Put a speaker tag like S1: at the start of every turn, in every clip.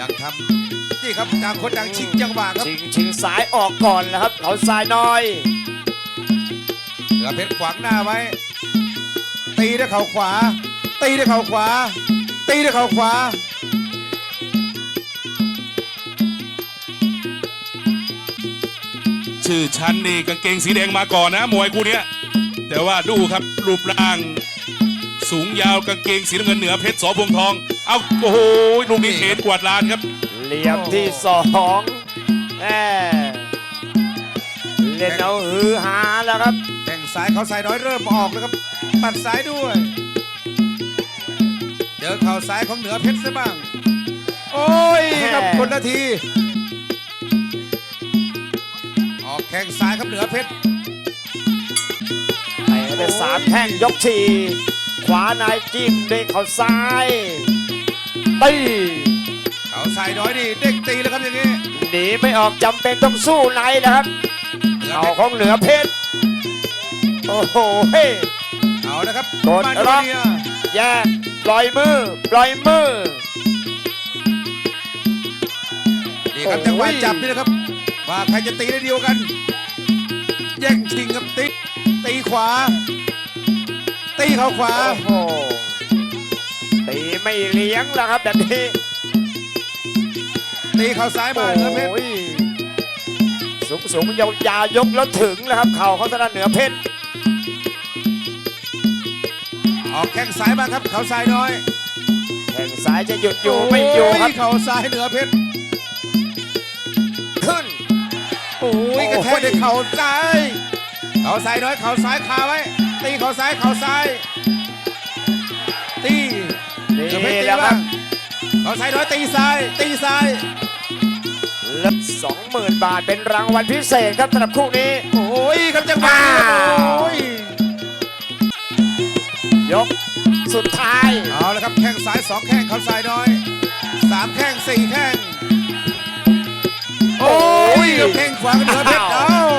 S1: ยังทำนี่ครับต่างคนต่างชิงจังหวะครับ
S2: ชิงชิงซ้ายออกก่อนนะครับ เขาซ้ายน้อย
S1: เหนือเพชรขวางหน้าไว้ ตีด้วยเข่าขวา ตีด้วยเข่าขวา ตีด้วยเข่าขวา
S3: ชื่อชั้นนี่กางเกงสีแดงมาก่อนนะ มวยคู่เนี้ยแต่ว่าดูครับรูปร่าง สูงยาวกางเกงสีน้ำเงินเหนือเพชรสอพวงทอง เอาโอ้โหลูกนี้เขนกวาดลานครับ
S2: เหลี่ยมที่สองแหม่เล่นเอาฮือฮาแล้วครับ
S1: แข่งซ้ายเขาใส่น้อยเริ่มออกแล้วครับปัดซ้ายด้วย เจอเข่าซ้ายของเหนือเพชรซะบ้าง โอ้ยครับ
S2: แหม่
S1: คนนาที ออกแข้งซ้ายครับเหนือเพชร
S2: ไปได้สามแข้งยกฉีขวานายจิ้มด้วยเขาซ้าย ตี
S1: เขาใส่น้อยนี่เด้งตีแล้วครับอย่างนี้
S2: หนีไม่ออกจำเป็นต้องสู้ในนะครับ
S1: เหนือ
S2: เอา
S1: เพชร
S2: ของเหนือเพชรโอ้โหเฮ้ย
S1: เอาแล้วครับ
S2: โดน
S1: มา
S2: ล็
S1: ดู
S2: อก
S1: เนี่ย
S2: แยกปล่อยมือปล่อยมือ
S1: นี่ครับ
S2: โอ้ย
S1: จังหวะจับนี่นะครับว่าใครจะตีได้เดียวกัน แย่งชิงครับตีตีขวา ตีเข่าขวา
S2: โอ้โหตี ไม่เลี้ยงแล้วครับแบบนี้
S1: ตีเข่าซ้ายมาเหนือเพชร
S2: โอ้ยสูงสูงยาวยาวยกแล้วถึงแล้วครับเข่าเขาถนัดเหนือเพชร
S1: ออกแข้งซ้ายมาครับเขาซ้ายน้อย
S2: แข่งซ้ายจะหยุดอยู่ไม่อยู่ครับ
S1: โเข่าซ้ายเหนือเพชร
S2: ขึ้น
S1: โอ้ยกระแทกด้วยเข่าซ้ายเขาซ้ายน้อยเข่าซ้ายคาไว้ตีเข่าซ้ายเข่าซ้ายตี
S2: นี่
S1: เหนือเพชรตี
S2: แล้วค
S1: บ้า
S2: รับ
S1: งเขาซ้ายน้อยตีซ้ายตีซ้าย
S2: แล้วสองหมื่นบาทเป็นรางวัลพิเศษครับสำหรับคู่นี้
S1: โอ้ยครับจังหวะนี้ครับ
S2: อ้าว
S1: โอ้ย
S2: ยกสุดท้าย
S1: เอาละครับแข้งซ้ายสองแข้งเขาซ้ายน้อยสามแข้งสี่แข้งโอ้ยกับแข้งขวาเหนือเพชร
S2: อ้า
S1: เอา
S2: ว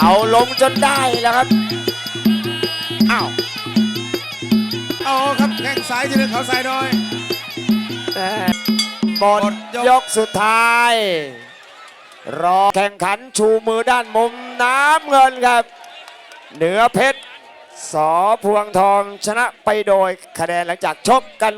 S2: เอาลงจนได้แล้วครับอ้าว
S1: เอา ครับแข้งซ้ายที่หนึ่งเขาสายน้อย
S2: หมด
S1: หมดยก
S2: ยกสุดท้าย รอแข่งขันชูมือด้านมุมน้ำเงินครับ เหนือเพชรสอพวงทองชนะไปโดยคะแนนหลังจากชกกัน